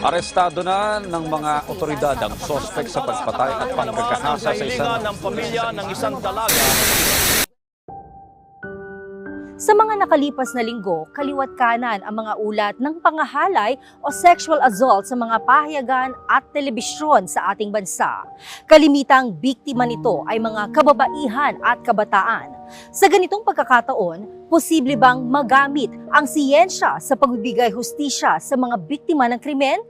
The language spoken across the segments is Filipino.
Arestado na ng mga otoridad ang sospek sa pagpatay at pagkakahasa sa isang ng pamilya ng isang dalaga Sa mga nakalipas na linggo, kaliwat kanan ang mga ulat ng pangahalay o sexual assault sa mga pahayagan at telebisyon sa ating bansa. Kalimitang biktima nito ay mga kababaihan at kabataan. Sa ganitong pagkakataon, posible bang magamit ang siyensya sa pagbibigay hustisya sa mga biktima ng krimen?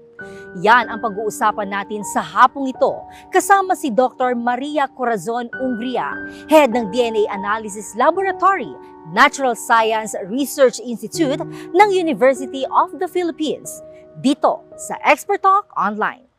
Yan ang pag-uusapan natin sa hapong ito kasama si Dr. Maria Corazon Ungria, head ng DNA Analysis Laboratory, Natural Science Research Institute ng University of the Philippines. Dito sa Expert Talk Online.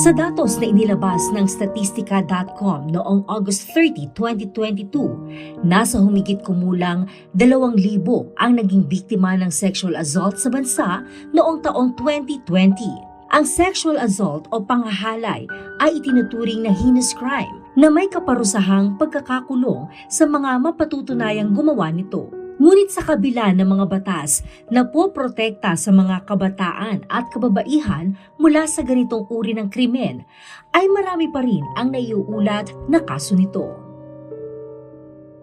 Sa datos na inilabas ng Statistica.com noong August 30, 2022, nasa humigit kumulang 2,000 ang naging biktima ng sexual assault sa bansa noong taong 2020. Ang sexual assault o pangahalay ay itinuturing na heinous crime na may kaparusahang pagkakakulong sa mga mapatutunayang gumawa nito. Ngunit sa kabila ng mga batas na poprotekta sa mga kabataan at kababaihan mula sa ganitong uri ng krimen, ay marami pa rin ang naiuulat na kaso nito.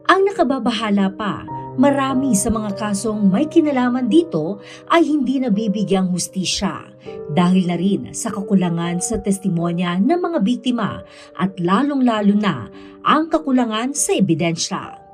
Ang nakababahala pa, marami sa mga kasong may kinalaman dito ay hindi nabibigyang hustisya dahil na rin sa kakulangan sa testimonya ng mga biktima at lalong-lalo na ang kakulangan sa ebidensya.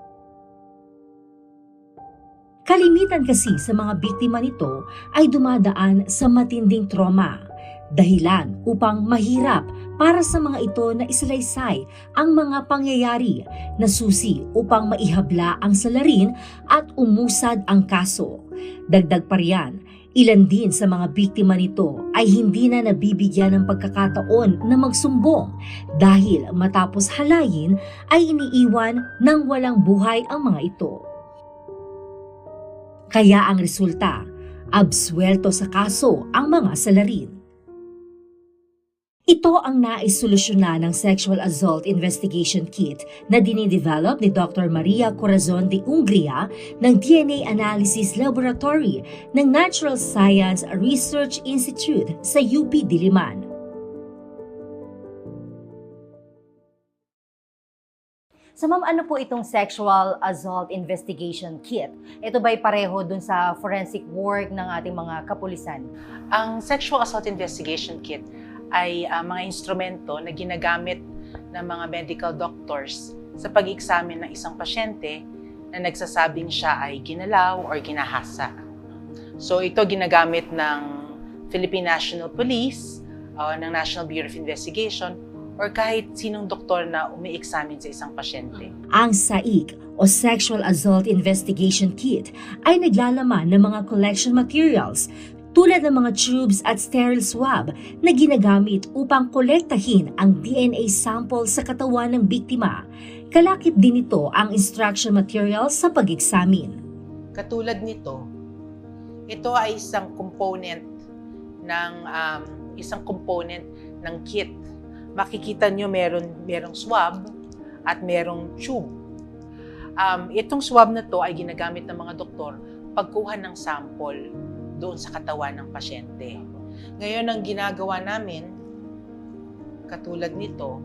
Kalimitan kasi sa mga biktima nito ay dumadaan sa matinding trauma. Dahilan upang mahirap para sa mga ito na isalaysay ang mga pangyayari na susi upang maihabla ang salarin at umusad ang kaso. Dagdag pa riyan, ilan din sa mga biktima nito ay hindi na nabibigyan ng pagkakataon na magsumbong dahil matapos halayin ay iniiwan ng walang buhay ang mga ito. Kaya ang resulta, absuelto sa kaso ang mga salarin. Ito ang nais solusyonan ng Sexual Assault Investigation Kit na dinidevelop ni Dr. Maria Corazon de Ungria ng DNA Analysis Laboratory ng Natural Science Research Institute sa UP Diliman. So ma'am, ano po itong sexual assault investigation kit? Ito ba'y pareho dun sa forensic work ng ating mga kapulisan? Ang Sexual Assault Investigation Kit ay ah, mga instrumento na ginagamit ng mga medical doctors sa pag-examine ng isang pasyente na nagsasabing siya ay ginalaw or ginahasa. So ito ginagamit ng Philippine National Police, ah, ng National Bureau of Investigation, or kahit sinong doktor na umi-examine sa isang pasyente. Ang SAIC o Sexual Assault Investigation Kit ay naglalaman ng mga collection materials tulad ng mga tubes at sterile swab na ginagamit upang kolektahin ang DNA sample sa katawan ng biktima. Kalakip din ito ang instruction materials sa pag-examine. Katulad nito, ito ay isang component ng um, isang component ng kit. Makikita nyo meron merong swab at merong tube. Um, itong swab na to ay ginagamit ng mga doktor pagkuha ng sample doon sa katawan ng pasyente. Ngayon ang ginagawa namin katulad nito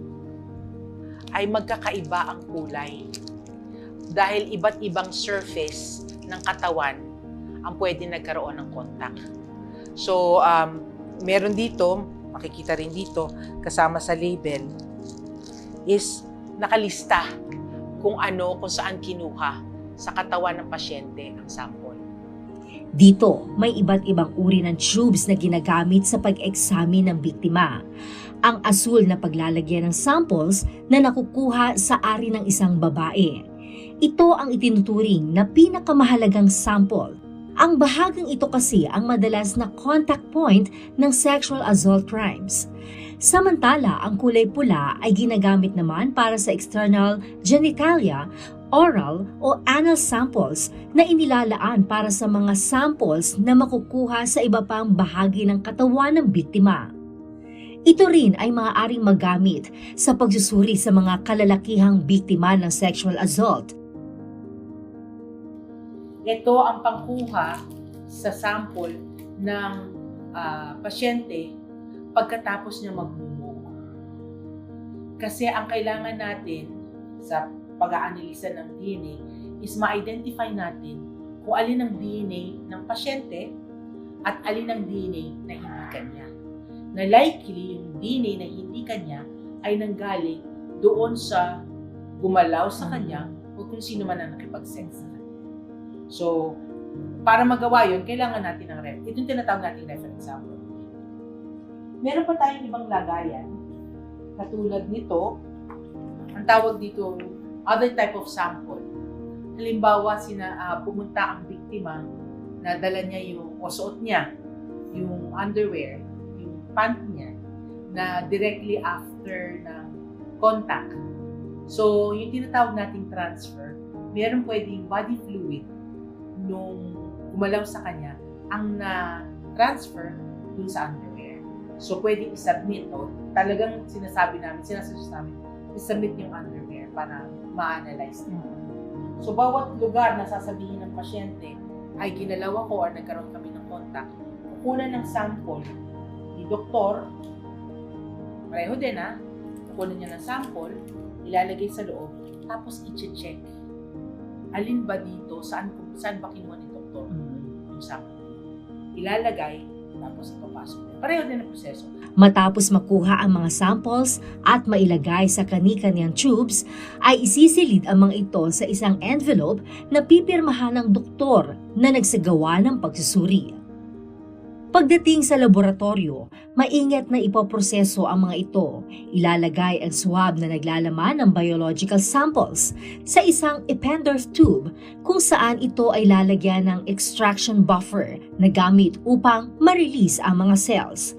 ay magkakaiba ang kulay dahil iba't ibang surface ng katawan ang pwede nagkaroon ng contact. So, um, meron dito, makikita rin dito, kasama sa label, is nakalista kung ano, kung saan kinuha sa katawan ng pasyente ang sample. Dito, may iba't ibang uri ng tubes na ginagamit sa pag-eksamin ng biktima. Ang asul na paglalagyan ng samples na nakukuha sa ari ng isang babae. Ito ang itinuturing na pinakamahalagang sample. Ang bahagang ito kasi ang madalas na contact point ng sexual assault crimes. Samantala, ang kulay pula ay ginagamit naman para sa external genitalia, oral o anal samples na inilalaan para sa mga samples na makukuha sa iba pang bahagi ng katawan ng biktima. Ito rin ay maaaring magamit sa pagsusuri sa mga kalalakihang biktima ng sexual assault Ito ang pangkuha sa sample ng ah, pasyente pagkatapos niya magbubog. Kasi ang kailangan natin sa pag-aanalisa ng DNA is ma-identify natin kung alin ang DNA ng pasyente at alin ang DNA na hindi kanya. Na likely yung DNA na hindi kanya ay nanggaling doon sa gumalaw sa kanya o kung sino man ang nakipag-sex sa kanya. So, para magawa yun, kailangan natin ng ref. Ito yung tinatawag natin reference sample. Meron pa tayong ibang lagayan, katulad nito, ang tawag dito, other type of sample. Halimbawa, sina, ah, pumunta ang biktima, nadala niya yung, o suot niya, yung underwear, yung pant niya, na directly after ng contact. So, yung tinatawag nating transfer, meron pwedeng body fluid nung gumalaw sa kanya ang na-transfer dun sa underwear. So, pwedeng isubmit, no? Talagang sinasabi namin, sinasuggest namin, isubmit yung underwear para ma-analyze nito. So, bawat lugar na sasabihin ng pasyente ay ginalaw ako or nagkaroon kami ng contact, kukunan ng sample ni doktor, pareho din ha, kukunan niya ng sample, ilalagay sa loob, tapos i-check. Alin ba dito, saan, saan ba kinuha ni doktor yung sample? Ilalagay, tapos ipapasok. Pareho din ang proseso. Matapos makuha ang mga samples at mailagay sa kani-kaniyang tubes, ay isisilid ang mga ito sa isang envelope na pipirmahan ng doktor na nagsagawa ng pagsusuri. Pagdating sa laboratorio, maingat na ipoproseso ang mga ito. Ilalagay ang swab na naglalaman ng biological samples sa isang Eppendorf tube kung saan ito ay lalagyan ng extraction buffer na gamit upang ma-release ang mga cells.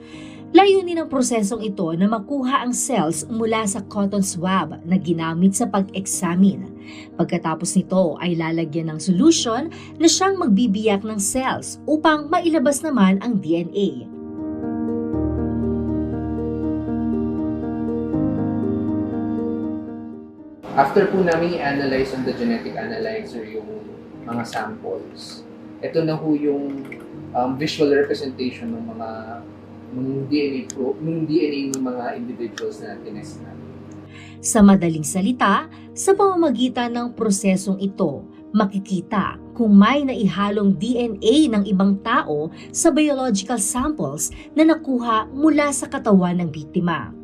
Layunin ng prosesong ito na makuha ang cells mula sa cotton swab na ginamit sa pag-examine. Pagkatapos nito ay lalagyan ng solution na siyang magbibiyak ng cells upang mailabas naman ang DNA. After po namin i-analyze on the genetic analyzer yung mga samples, ito na ho yung um, visual representation ng mga ng DNA pro, ng DNA ng mga individuals na tinest namin. Sa madaling salita, sa pamamagitan ng prosesong ito, makikita kung may naihalong DNA ng ibang tao sa biological samples na nakuha mula sa katawan ng biktima.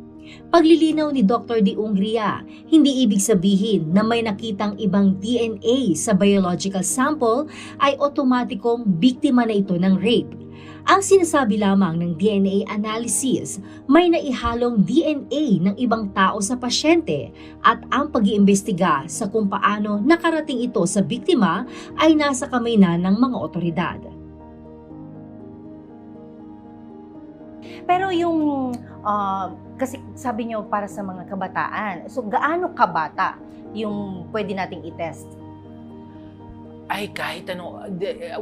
Paglilinaw ni Dr. Di Ungria, hindi ibig sabihin na may nakitang ibang DNA sa biological sample ay otomatikong biktima na ito ng rape. Ang sinasabi lamang ng DNA analysis, may naihalong DNA ng ibang tao sa pasyente at ang pag-iimbestiga sa kung paano nakarating ito sa biktima ay nasa kamay na ng mga otoridad. Pero yung, ah, kasi sabi nyo para sa mga kabataan, so gaano kabata yung pwede nating i-test? Ay, kahit ano,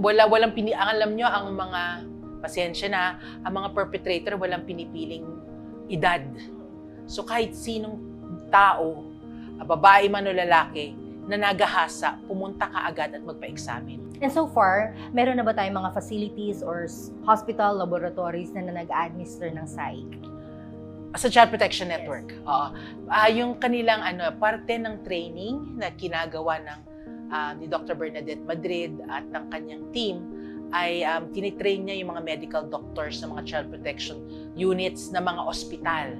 wala, walang pini, alam nyo, ang mga, pasensya na, ang mga perpetrator walang pinipiling edad. So kahit sinong tao, ah, babae man o lalaki, na nagahasa, pumunta ka agad at magpa-examine. And so far, meron na ba tayong mga facilities or hospital laboratories na, na nag-administer ng psych? Sa Child Protection Network. Oo. Ah, yung kanilang ano, parte ng training na ginagawa ng ah, ni Dr. Bernadette Madrid at ng kanyang team ay um, tinitrain niya yung mga medical doctors ng mga child protection units ng mga ospital.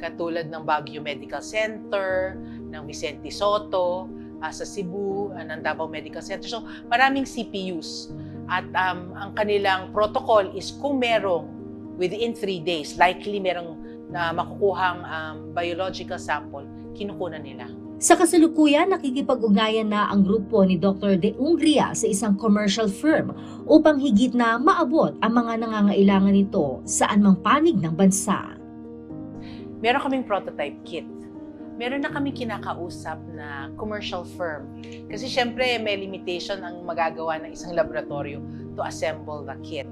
Katulad ng Baguio Medical Center, ng Vicente Soto, ah, sa Cebu, ah, ng Davao Medical Center. So, maraming CPUs At um, ang kanilang protocol is kung merong within three days, likely merong na makukuhang um, biological sample, kinukunan nila. Sa kasalukuyan, nakikipag-ugnayan na ang grupo ni Dr. De Ungria sa isang commercial firm upang higit na maabot ang mga nangangailangan nito saan mang panig ng bansa. Meron kaming prototype kit. Meron na kaming kinakausap na commercial firm. Kasi syempre may limitation ang magagawa ng isang laboratorio to assemble the kit.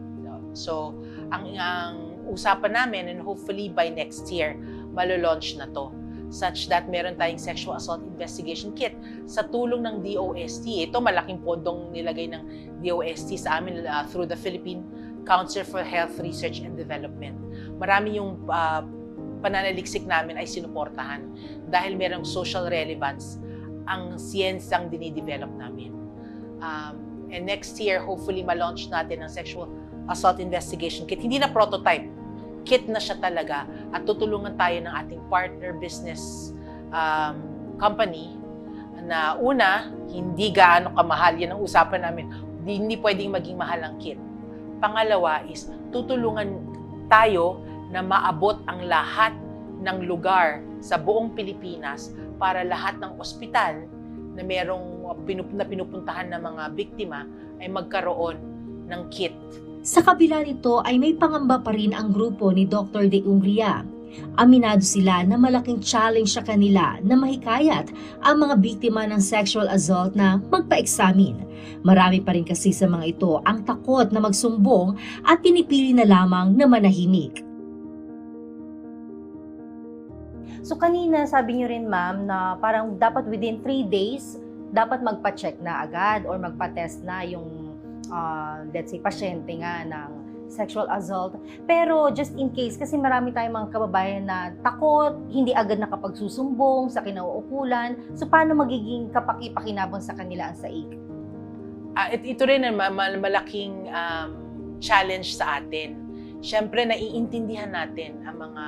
So, ang, ang usapan namin and hopefully by next year, malo-launch na to such that meron tayong sexual assault investigation kit sa tulong ng DOST. Ito malaking pondong nilagay ng DOST sa amin uh, through the Philippine Council for Health Research and Development. Marami yung uh, pananaliksik namin ay sinuportahan dahil merong social relevance ang siyensang dinidevelop namin. Um, and next year, hopefully, ma-launch natin ang sexual assault investigation kit. Hindi na prototype, kit na siya talaga at tutulungan tayo ng ating partner business um, company na una, hindi gaano kamahal. Yan ang usapan namin. Hindi, hindi pwedeng maging mahal ang kit. Pangalawa is tutulungan tayo na maabot ang lahat ng lugar sa buong Pilipinas para lahat ng ospital na merong pinup- na pinupuntahan ng mga biktima ay magkaroon ng kit Sa kabila nito ay may pangamba pa rin ang grupo ni Dr. De Ungria. Aminado sila na malaking challenge sa kanila na mahikayat ang mga biktima ng sexual assault na magpa-examine. Marami pa rin kasi sa mga ito ang takot na magsumbong at pinipili na lamang na manahimik. So kanina sabi niyo rin ma'am na parang dapat within 3 days dapat magpa-check na agad or magpa-test na yung uh, let's say pasyente nga ng sexual assault. Pero just in case kasi marami tayong mga kababayan na takot, hindi agad nakapagsusumbong sa kinauukulan. So paano magiging kapaki-pakinabang sa kanila ang saig? Ah, it- ito rin ang ma- ma- malaking um, challenge sa atin. Siyempre, naiintindihan natin ang mga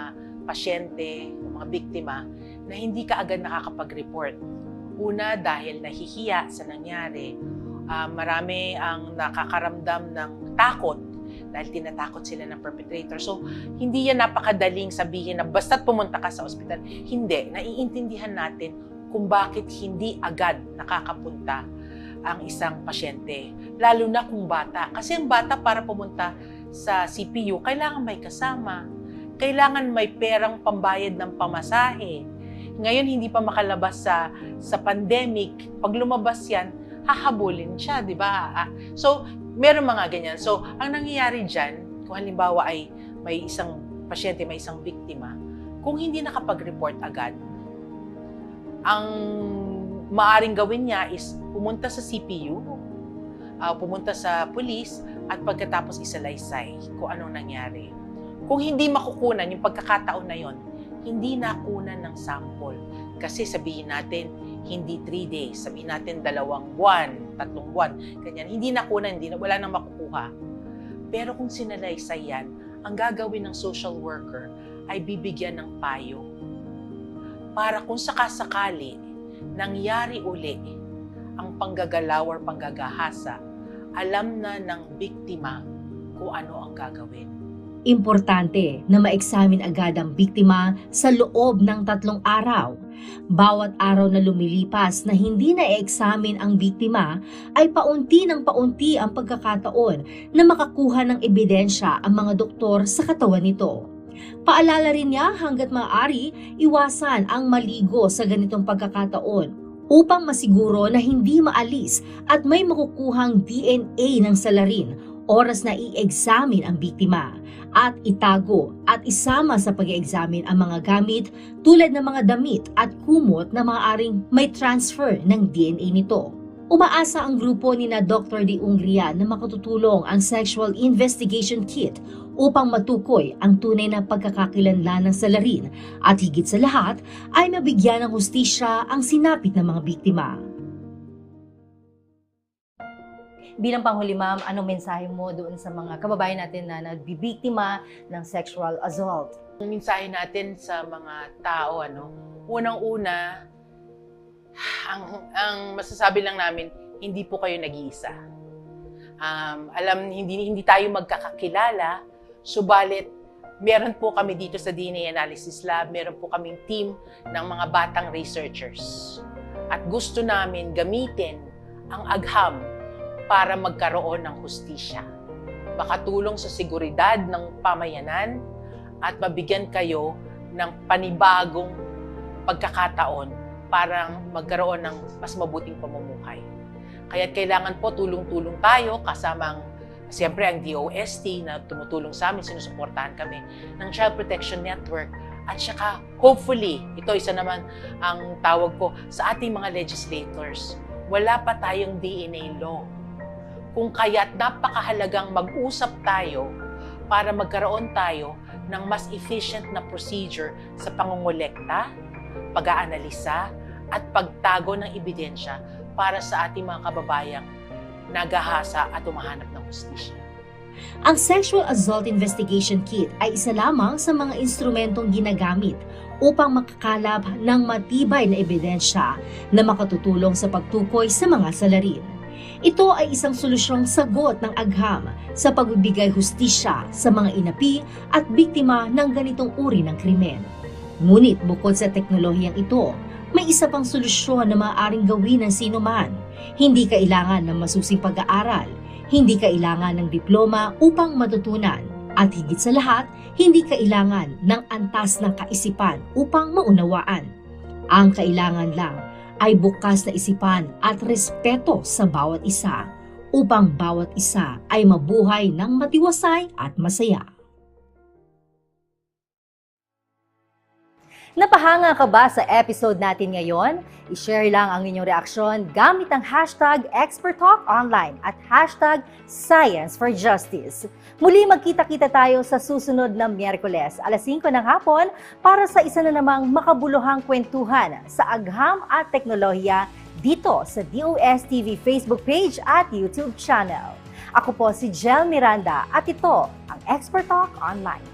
pasyente, ang mga biktima, na hindi ka agad nakakapag-report. Una, dahil nahihiya sa nangyari. Ah, marami ang nakakaramdam ng takot dahil tinatakot sila ng perpetrator. So, hindi yan napakadaling sabihin na basta't pumunta ka sa ospital. Hindi. Naiintindihan natin kung bakit hindi agad nakakapunta ang isang pasyente. Lalo na kung bata. Kasi ang bata para pumunta sa CPU, kailangan may kasama. Kailangan may perang pambayad ng pamasahe. Ngayon, hindi pa makalabas sa, sa pandemic. Pag lumabas yan, hahabulin siya, di ba? Ah, So, meron mga ganyan. So, ang nangyayari dyan, kung halimbawa ay may isang pasyente, may isang biktima, kung hindi nakapag-report agad, ang maaring gawin niya is pumunta sa CPU, ah, pumunta sa police, at pagkatapos isalaysay kung anong nangyari. Kung hindi makukunan yung pagkakataon na yon, hindi nakunan ng sample. Kasi sabihin natin, hindi 3 days, sabihin natin dalawang buwan, tatlong buwan, ganyan. Hindi nakunan, hindi na, wala nang makukuha. Pero kung sinalaysay yan, ang gagawin ng social worker ay bibigyan ng payo. Para kung sakasakali, nangyari uli ang panggagalaw or panggagahasa, alam na ng biktima kung ano ang gagawin. Importante na ma-examine agad ang biktima sa loob ng tatlong araw. Bawat araw na lumilipas na hindi na-examine ang biktima ay paunti ng paunti ang pagkakataon na makakuha ng ebidensya ang mga doktor sa katawan nito. Paalala rin niya hanggat maaari, iwasan ang maligo sa ganitong pagkakataon upang masiguro na hindi maalis at may makukuhang DNA ng salarin oras na i-examine ang biktima at itago at isama sa pag-examine ang mga gamit tulad ng mga damit at kumot na maaaring may transfer ng DNA nito. Umaasa ang grupo ni na Dr. Di Ungria na makatutulong ang Sexual Investigation Kit upang matukoy ang tunay na pagkakakilanlan ng salarin at higit sa lahat ay mabigyan ng hustisya ang sinapit ng mga biktima. Bilang panghuli ma'am, anong mensahe mo doon sa mga kababayan natin na nagbibiktima ng sexual assault? Ang mensahe natin sa mga tao, ano, unang-una, ang, ang masasabi lang namin, hindi po kayo nag-iisa. Um, alam, hindi, hindi tayo magkakakilala, subalit meron po kami dito sa DNA Analysis Lab, meron po kaming team ng mga batang researchers. At gusto namin gamitin ang agham para magkaroon ng hustisya. Makatulong sa seguridad ng pamayanan at mabigyan kayo ng panibagong pagkakataon para magkaroon ng mas mabuting pamumuhay. Kaya kailangan po tulong-tulong tayo kasamang siyempre ang DOST na tumutulong sa amin, sinusuportahan kami ng Child Protection Network at saka hopefully, ito isa naman ang tawag ko sa ating mga legislators, wala pa tayong DNA law. Kung kaya't napakahalagang mag-usap tayo para magkaroon tayo ng mas efficient na procedure sa pangungulekta, pag-aanalisa, at pagtago ng ebidensya para sa ating mga kababayang nagahasa at umahanap ng hustisya. Ang Sexual Assault Investigation Kit ay isa lamang sa mga instrumentong ginagamit upang makakalap ng matibay na ebidensya na makatutulong sa pagtukoy sa mga salarin. Ito ay isang solusyong sagot ng agham sa pagbibigay hustisya sa mga inapi at biktima ng ganitong uri ng krimen. Ngunit bukod sa teknolohiyang ito, may isa pang solusyon na maaaring gawin ng sino man. Hindi kailangan ng masusing pag-aaral, hindi kailangan ng diploma upang matutunan, at higit sa lahat, hindi kailangan ng antas ng kaisipan upang maunawaan. Ang kailangan lang ay bukas na isipan at respeto sa bawat isa upang bawat isa ay mabuhay ng matiwasay at masaya. Napahanga ka ba sa episode natin ngayon? I-share lang ang inyong reaksyon gamit ang hashtag ExpertTalkOnline at hashtag Science. Muli magkita-kita tayo sa susunod na Miyerkules, alas 5 ng hapon para sa isa na namang makabuluhang kwentuhan sa agham at teknolohiya dito sa DOS TV Facebook page at YouTube channel. Ako po si Jel Miranda at ito ang Expert Talk Online.